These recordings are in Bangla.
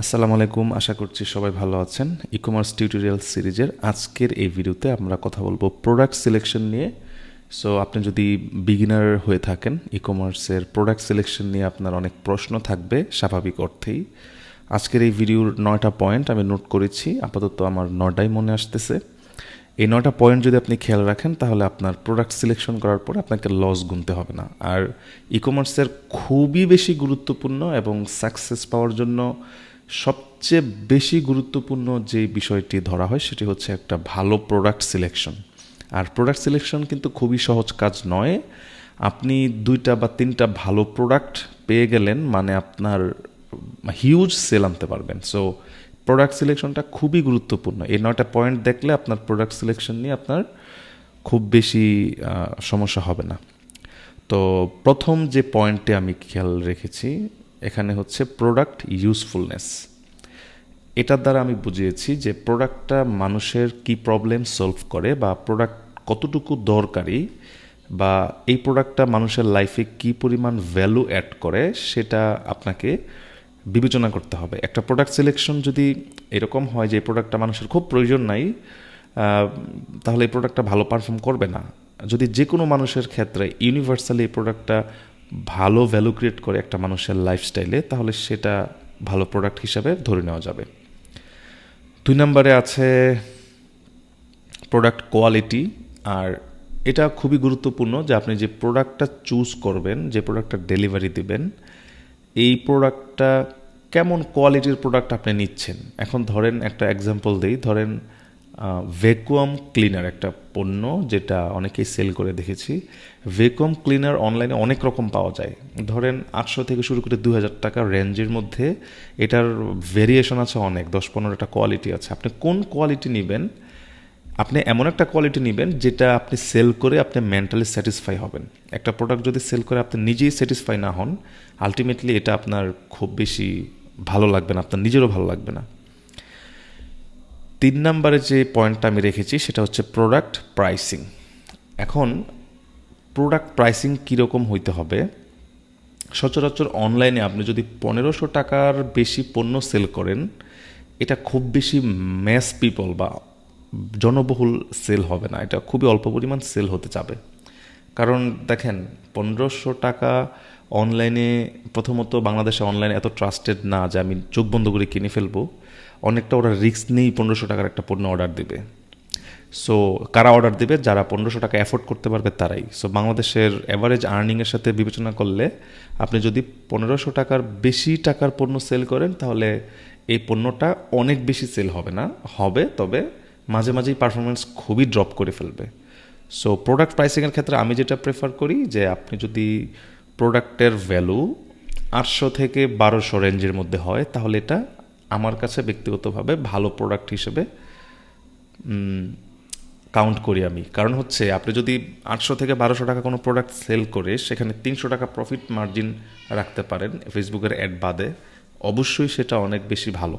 আসসালামু আলাইকুম, আশা করছি সবাই ভালো আছেন। ই কমার্স টিউটোরিয়াল সিরিজের আজকের এই ভিডিওতে আমরা কথা বলব প্রোডাক্ট সিলেকশন নিয়ে। সো আপনি যদি বিগিনার হয়ে থাকেন ই কমার্সের প্রোডাক্ট সিলেকশন নিয়ে আপনার অনেক প্রশ্ন থাকবে, স্বাভাবিক অর্থেই। আজকের এই ভিডিওর নয়টা পয়েন্ট আমি নোট করেছি, আপাতত আমার নটাই মনে আসতেছে। এই নয়টা পয়েন্ট যদি আপনি খেয়াল রাখেন, তাহলে আপনার প্রোডাক্ট সিলেকশন করার পরে আপনাকে লস গুনতে হবে না। আর ই কমার্সের খুবই বেশি গুরুত্বপূর্ণ এবং সাকসেস পাওয়ার জন্য সবচেয়ে বেশি গুরুত্বপূর্ণ যে বিষয়টি ধরা হয় সেটি হচ্ছে একটা ভালো প্রোডাক্ট সিলেকশন আর প্রোডাক্ট সিলেকশন কিন্তু খুবই সহজ কাজ নয়। আপনি দুইটা বা তিনটা ভালো প্রোডাক্ট পেয়ে গেলেন মানে আপনার হিউজ সেল আনতে পারবেন। সো প্রোডাক্ট সিলেকশনটা খুবই গুরুত্বপূর্ণ। এই নয়টা পয়েন্ট দেখলে আপনার প্রোডাক্ট সিলেকশন নিয়ে আপনার খুব বেশি সমস্যা হবে না। তো প্রথম যে পয়েন্টে আমি খেয়াল রেখেছি এখানে হচ্ছে প্রোডাক্ট ইউজফুলনেস এটার দ্বারা আমি বুঝিয়েছি যে প্রোডাক্টটা মানুষের কি প্রবলেম সলভ করে বা প্রোডাক্ট কতটুকু দরকারি বা এই প্রোডাক্টটা মানুষের লাইফে কি পরিমাণ ভ্যালু অ্যাড করে সেটা আপনাকে বিবেচনা করতে হবে। একটা প্রোডাক্ট সিলেকশন যদি এরকম হয় যে এই প্রোডাক্টটা মানুষের খুব প্রয়োজন নাই তাহলে এই প্রোডাক্টটা ভালো পারফর্ম করবে না। যদি যে কোনো মানুষের ক্ষেত্রে ইউনিভার্সালি এই প্রোডাক্টটা ভালো ভ্যালু ক্রিয়েট করে একটা মানুষের লাইফস্টাইলে তাহলে সেটা ভালো প্রোডাক্ট হিসাবে ধরে নেওয়া যাবে। দুই নম্বরে আছে প্রোডাক্ট কোয়ালিটি আর এটা খুবই গুরুত্বপূর্ণ যে আপনি যে প্রোডাক্টটা চুজ করবেন, যে প্রোডাক্টটা ডেলিভারি দিবেন, এই প্রোডাক্টটা কেমন কোয়ালিটির প্রোডাক্ট আপনি নিচ্ছেন? এখন ধরেন একটা এক্সাম্পল দিই, ধরেন ভ্যাকুয়াম ক্লিনার একটা পণ্য যেটা অনেকেই সেল করে দেখেছি। ভ্যাকুয়াম ক্লিনার অনলাইনে অনেক রকম পাওয়া যায়। ধরেন আটশো থেকে শুরু করে দু হাজার টাকা রেঞ্জের মধ্যে এটার ভেরিয়েশন আছে অনেক, দশ পনেরোটা কোয়ালিটি আছে। আপনি কোন কোয়ালিটি নেবেন, আপনি এমন একটা কোয়ালিটি নেবেন যেটা আপনি সেল করে আপনি মেন্টালি স্যাটিসফাই হবেন। একটা প্রোডাক্ট যদি সেল করে আপনি নিজেই স্যাটিসফাই না হন আলটিমেটলি এটা আপনার খুব বেশি ভালো লাগবে না, আপনার নিজেরও ভালো লাগবে না। তিন নম্বরে যে পয়েন্টটা আমি রেখেছি, সেটা হচ্ছে প্রোডাক্ট প্রাইসিং এখন প্রোডাক্ট প্রাইসিং কীরকম হইতে হবে? সচরাচর অনলাইনে আপনি যদি পনেরোশো টাকার বেশি পণ্য সেল করেন, এটা খুব বেশি ম্যাস পিপল বা জনবহুল সেল হবে না। এটা খুবই অল্প পরিমাণ সেল হতে যাবে। কারণ দেখেন, পনেরোশো টাকা অনলাইনে প্রথমত বাংলাদেশে অনলাইনে এত ট্রাস্টেড না যে আমি চোখ বন্ধ করে কিনে ফেলব। অনেকটা ওরা রিস্ক নেই পনেরোশো টাকার একটা পণ্য অর্ডার দেবে। সো কারা অর্ডার দেবে? যারা পনেরোশো টাকা অ্যাফোর্ড করতে পারবে, তারাই। সো বাংলাদেশের অ্যাভারেজ আর্নিংয়ের সাথে বিবেচনা করলে আপনি যদি পনেরোশো টাকার বেশি টাকার পণ্য সেল করেন, তাহলে এই পণ্যটা অনেক বেশি সেল হবে না। হবে, তবে মাঝে মাঝেই পারফরমেন্স খুবই ড্রপ করে ফেলবে। সো প্রোডাক্ট প্রাইসিংয়ের ক্ষেত্রে আমি যেটা প্রেফার করি, যে আপনি যদি প্রোডাক্টের ভ্যালু আটশো থেকে বারোশো রেঞ্জের মধ্যে হয়, তাহলে এটা আমার কাছে ব্যক্তিগতভাবে ভালো প্রোডাক্ট হিসেবে কাউন্ট করি আমি। কারণ হচ্ছে, আপনি যদি আটশো থেকে বারোশো টাকা কোনো প্রোডাক্ট সেল করে, সেখানে তিনশো টাকা প্রফিট মার্জিন রাখতে পারেন ফেসবুকের অ্যাড বাদে, অবশ্যই সেটা অনেক বেশি ভালো।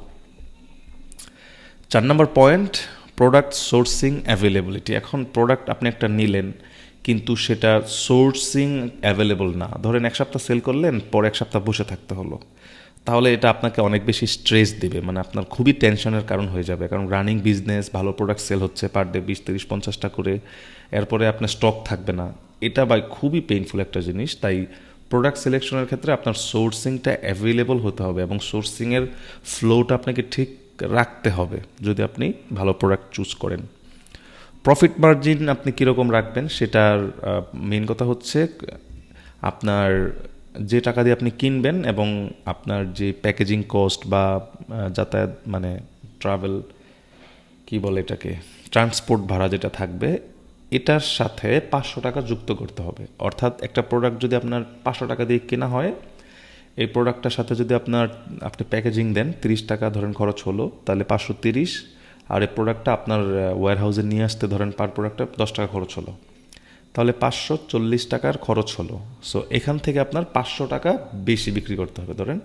চার নম্বর পয়েন্ট প্রোডাক্ট সোর্সিং অ্যাভেলেবিলিটি এখন প্রোডাক্ট আপনি একটা নিলেন, কিন্তু সেটা সোর্সিং অ্যাভেলেবল না। ধরেন এক সপ্তাহ সেল করলেন, পরে এক সপ্তাহ বসে থাকতে হলো। তাহলে এটা আপনাকে অনেক বেশি স্ট্রেস দেবে। মানে আপনার খুবই টেনশনের কারণ হয়ে যাবে। কারণ রানিং বিজনেস ভালো প্রোডাক্ট সেল হচ্ছে পার ডে বিশ, তিরিশ, পঞ্চাশটা করে। এরপরে আপনার স্টক থাকবে না। এটা ভাই খুবই পেইনফুল একটা জিনিস। তাই প্রোডাক্ট সিলেকশনের ক্ষেত্রে আপনার সোর্সিংটা অ্যাভেলেবল হতে হবে এবং সোর্সিংয়ের ফ্লোটা আপনাকে ঠিক রাখতে হবে যদি আপনি ভালো প্রোডাক্ট চুজ করেন। প্রফিট মার্জিন আপনি কীরকম রাখবেন সেটার মেন কথা হচ্ছে, আপনার যে টাকা দিয়ে আপনি কিনবেন এবং আপনার যে প্যাকেজিং কস্ট বা যাতায়াত মানে ট্রাভেল কি বলে এটাকে ট্রান্সপোর্ট ভাড়া যেটা থাকবে, এটার সাথে পাঁচশো টাকা যুক্ত করতে হবে। অর্থাৎ একটা প্রোডাক্ট যদি আপনার পাঁচশো টাকা দিয়ে কেনা হয়, এই প্রোডাক্টটার সাথে যদি আপনার, আপনি প্যাকেজিং দেন, তিরিশ টাকা ধরেন খরচ হলো, তাহলে পাঁচশো তিরিশ। আর এই প্রোডাক্টটা আপনার ওয়্যার হাউসে নিয়ে আসতে ধরেন পার প্রোডাক্টটা দশ টাকা খরচ হলো। তাহলে পাঁচশো চল্লিশ টাকার খরচ হলো। সো এখান থেকে আপনার পাঁচশো টাকা বেশি বিক্রি করতে হবে। ধরেন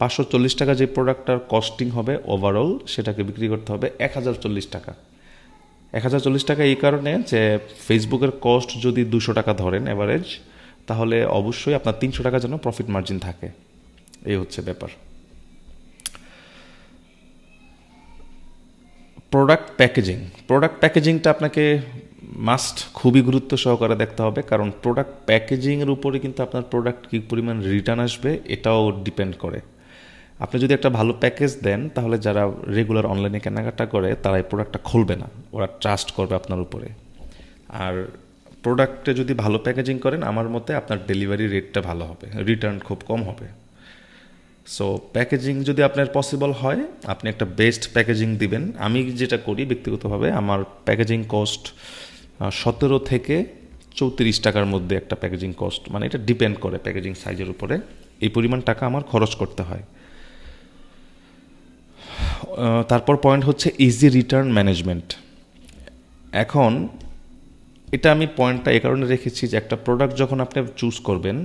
পাঁচশো চল্লিশ টাকা যে প্রোডাক্টটার কস্টিং হবে ওভারঅল সেটাকে বিক্রি করতে হবে এক হাজার চল্লিশ টাকা। এক হাজার চল্লিশ টাকা এই কারণে যে ফেসবুকের কস্ট যদি দুশো টাকা ধরেন অ্যাভারেজ তাহলে অবশ্যই আপনার তিনশো টাকা যেন প্রফিট মার্জিন থাকে। এই হচ্ছে ব্যাপার। প্রোডাক্ট প্যাকেজিং প্রোডাক্ট প্যাকেজিংটা আপনাকে মাস্ট খুবই গুরুত্ব সহকারে দেখতে হবে, কারণ প্রোডাক্ট প্যাকেজিংয়ের উপরে কিন্তু আপনার প্রোডাক্ট কী পরিমাণ রিটার্ন আসবে এটাও ডিপেন্ড করে। আপনি যদি একটা ভালো প্যাকেজ দেন, তাহলে যারা রেগুলার অনলাইনে কেনাকাটা করে, তারা এই প্রোডাক্টটা খুলবে না। ওরা ট্রাস্ট করবে আপনার উপরে। আর প্রোডাক্টে যদি ভালো প্যাকেজিং করেন, আমার মতে আপনার ডেলিভারি রেটটা ভালো হবে রিটার্ন খুব কম হবে। সো প্যাকেজিং যদি আপনার পসিবল হয়, আপনি একটা বেস্ট প্যাকেজিং দিবেন। আমি যেটা করি ব্যক্তিগতভাবে, আমার প্যাকেজিং কস্ট সতেরো থেকে চৌত্রিশ টাকার মধ্যে একটা প্যাকেজিং কস্ট মানে এটা ডিপেন্ড করে প্যাকেজিং সাইজের উপরে। এই পরিমাণ টাকা আমার খরচ করতে হয়। তারপর পয়েন্ট হচ্ছে ইজি রিটার্ন ম্যানেজমেন্ট এখন এটা আমি পয়েন্টটা এই কারণে রেখেছি যে একটা প্রোডাক্ট যখন আপনি চুজ করবেন,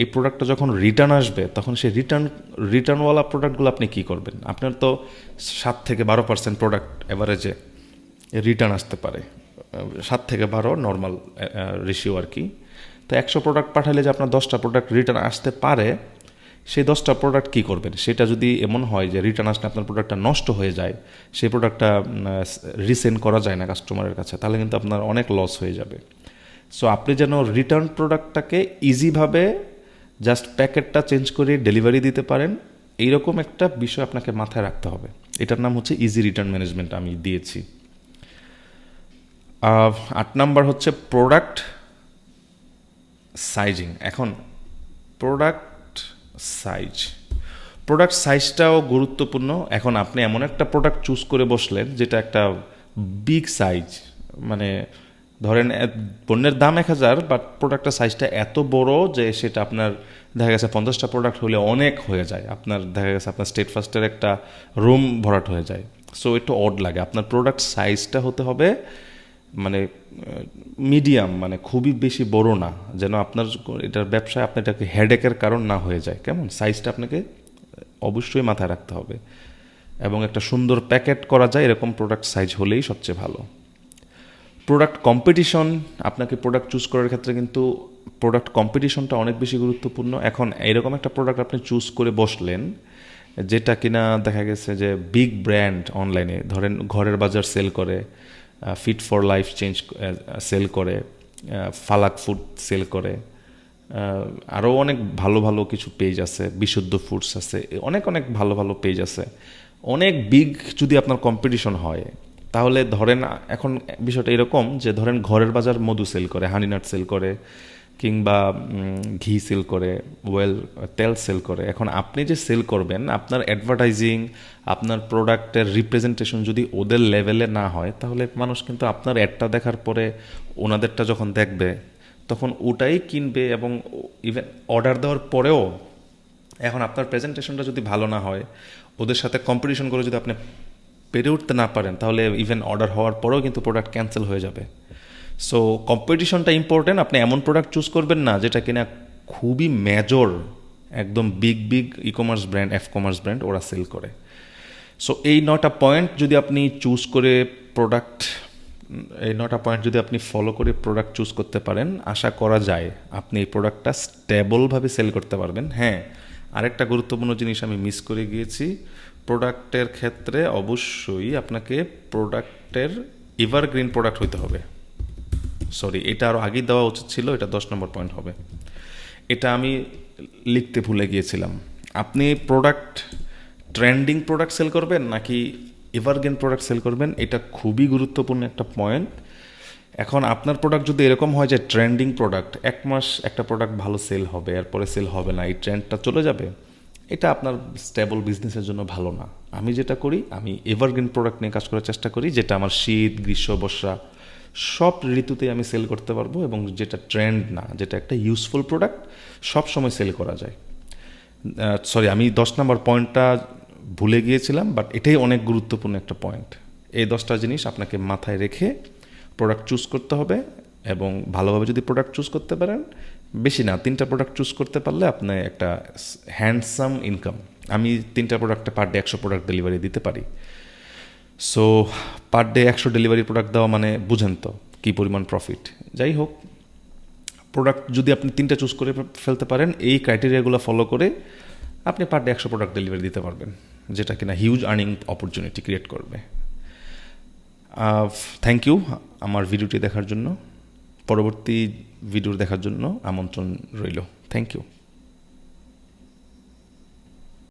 এই প্রোডাক্টটা যখন রিটার্ন আসবে, তখন সেই রিটার্ন রিটার্নওয়ালা প্রোডাক্টগুলো আপনি কী করবেন? আপনার তো সাত থেকে বারো পার্সেন্ট প্রোডাক্ট অ্যাভারেজে রিটার্ন আসতে পারে। সাত থেকে বারো নর্মাল রেশিও আর কি। তো একশো প্রোডাক্ট পাঠালে যে আপনার দশটা প্রোডাক্ট রিটার্ন আসতে পারে, সেই দশটা প্রোডাক্ট কী করবেন? সেটা যদি এমন হয় যে রিটার্ন আসলে আপনার প্রোডাক্টটা নষ্ট হয়ে যায়, সেই প্রোডাক্টটা রিসেন্ড করা যায় না কাস্টমারের কাছে, তাহলে কিন্তু আপনার অনেক লস হয়ে যাবে। সো আপনি যেন রিটার্ন প্রোডাক্টটাকে ইজিভাবে জাস্ট প্যাকেটটা চেঞ্জ করে ডেলিভারি দিতে পারেন, এইরকম একটা বিষয় আপনাকে মাথায় রাখতে হবে। এটার নাম হচ্ছে ইজি রিটার্ন ম্যানেজমেন্ট আমি দিয়েছি। আট নাম্বার হচ্ছে প্রোডাক্ট সাইজিং এখন প্রোডাক্ট সাইজ প্রোডাক্ট সাইজটাও গুরুত্বপূর্ণ। এখন আপনি এমন একটা প্রোডাক্ট চুজ করে বসলেন, যেটা একটা বিগ সাইজ মানে ধরেন পণ্যের দাম এক হাজার বাট প্রোডাক্টের সাইজটা এত বড় যে সেটা আপনার দেখা গেছে পঞ্চাশটা প্রোডাক্ট হলে অনেক হয়ে যায়। আপনার দেখা গেছে আপনার স্টেট ফার্স্টের একটা রুম ভরাট হয়ে যায়। সো একটু অড লাগে। আপনার প্রোডাক্ট সাইজটা হতে হবে মানে মিডিয়াম মানে খুবই বেশি বড় না, যেন আপনার এটার ব্যবসায় আপনার এটাকে হেডেকের কারণ না হয়ে যায়। কেমন? সাইজটা আপনাকে অবশ্যই মাথায় রাখতে হবে। এবং একটা সুন্দর প্যাকেট করা যায়, এরকম প্রোডাক্ট সাইজ হলেই সবচেয়ে ভালো। প্রোডাক্ট কম্পিটিশন আপনাকে প্রোডাক্ট চুজ করার ক্ষেত্রে কিন্তু প্রোডাক্ট কম্পিটিশনটা অনেক বেশি গুরুত্বপূর্ণ। এখন এরকম একটা প্রোডাক্ট আপনি চুজ করে বসলেন, যেটা কিনা দেখা গেছে যে বিগ ব্র্যান্ড অনলাইনে ধরেন ঘরের বাজার সেল করে fit for life change sale করে ফালাক ফুড সেল করে আরও অনেক ভালো ভালো কিছু পেজ আছে, বিশুদ্ধ ফুডস আছে অনেক অনেক ভালো ভালো পেজ আছে। অনেক বিগ যদি আপনার কম্পিটিশন হয়, তাহলে ধরেন, এখন বিষয়টা এরকম যে ধরেন ঘরের বাজার মধু সেল করে হানিনাট সেল করে কিংবা ঘি সেল করে ওয়েল তেল সেল করে। এখন আপনি যে সেল করবেন, আপনার অ্যাডভার্টাইজিং আপনার প্রোডাক্টের রিপ্রেজেন্টেশন যদি ওদের লেভেলে না হয়, তাহলে মানুষ কিন্তু আপনার অ্যাডটা দেখার পরে ওনাদেরটা যখন দেখবে, তখন ওটাই কিনবে এবং ইভেন অর্ডার দেওয়ার পরেও এখন আপনার প্রেজেন্টেশনটা যদি ভালো না হয়, ওদের সাথে কম্পিটিশন করে যদি আপনি পেরে উঠতে না পারেন, তাহলে ইভেন অর্ডার হওয়ার পরেও কিন্তু প্রোডাক্ট ক্যান্সেল হয়ে যাবে। সো কম্পিটিশনটা ইম্পর্টেন্ট আপনি এমন প্রোডাক্ট চুজ করবেন না, যেটা কিনা খুবই মেজর একদম big big e-commerce brand F commerce brand ওরা সেল করে। সো এই নটা পয়েন্ট যদি আপনি চুজ করে প্রোডাক্ট এই নটা পয়েন্ট যদি আপনি ফলো করে প্রোডাক্ট চুজ করতে পারেন, আশা করা যায় আপনি এই প্রোডাক্টটা স্টেবলভাবে সেল করতে পারবেন। হ্যাঁ আরেকটা গুরুত্বপূর্ণ জিনিস আমি মিস করে গিয়েছি প্রোডাক্টের ক্ষেত্রে অবশ্যই আপনাকে প্রোডাক্টের এভারগ্রিন প্রোডাক্ট হইতে হবে। সরি এটা আরও আগেই দেওয়া উচিত ছিল, এটা দশ নম্বর পয়েন্ট হবে। এটা আমি লিখতে ভুলে গিয়েছিলাম। আপনি প্রোডাক্ট ট্রেন্ডিং প্রোডাক্ট সেল করবেন নাকি এভারগ্রিন প্রোডাক্ট সেল করবেন, এটা খুবই গুরুত্বপূর্ণ একটা পয়েন্ট এখন আপনার প্রোডাক্ট যদি এরকম হয় যে ট্রেন্ডিং প্রোডাক্ট এক মাস একটা প্রোডাক্ট ভালো সেল হবে, এরপরে সেল হবে না, এই ট্রেন্ডটা চলে যাবে, এটা আপনার স্টেবল বিজনেসের জন্য ভালো না। আমি যেটা করি, আমি এভারগ্রিন প্রোডাক্ট নিয়ে কাজ করার চেষ্টা করি, যেটা আমার শীত, গ্রীষ্ম, বর্ষা, সব ঋতুতে আমি সেল করতে পারব এবং যেটা ট্রেন্ড না, যেটা একটা ইউজফুল প্রোডাক্ট সব সময় সেল করা যায়। সরি আমি দশ নম্বর পয়েন্টটা ভুলে গিয়েছিলাম বাট এটাই অনেক গুরুত্বপূর্ণ একটা পয়েন্ট এই দশটা জিনিস আপনাকে মাথায় রেখে প্রোডাক্ট চুজ করতে হবে এবং ভালোভাবে যদি প্রোডাক্ট চুজ করতে পারেন, বেশি না, তিনটা প্রোডাক্ট চুজ করতে পারলে আপনি একটা হ্যান্ডসাম ইনকাম আমি তিনটা প্রোডাক্টে পার ডে একশো প্রোডাক্ট ডেলিভারি দিতে পারি। সো পার ডে একশো ডেলিভারি প্রোডাক্ট দেওয়া মানে বুঝেন তো, কী পরিমাণ প্রফিট যাই হোক প্রোডাক্ট যদি আপনি তিনটা চুজ করে ফেলতে পারেন, এই ক্রাইটেরিয়াগুলো ফলো করে আপনি পার ডে একশো প্রোডাক্ট ডেলিভারি দিতে পারবেন, যেটা কিনা হিউজ আর্নিং অপরচুনিটি ক্রিয়েট করবে। থ্যাংক ইউ আমার ভিডিওটি দেখার জন্য। পরবর্তী ভিডিও দেখার জন্য আমন্ত্রণ রইল। Thank you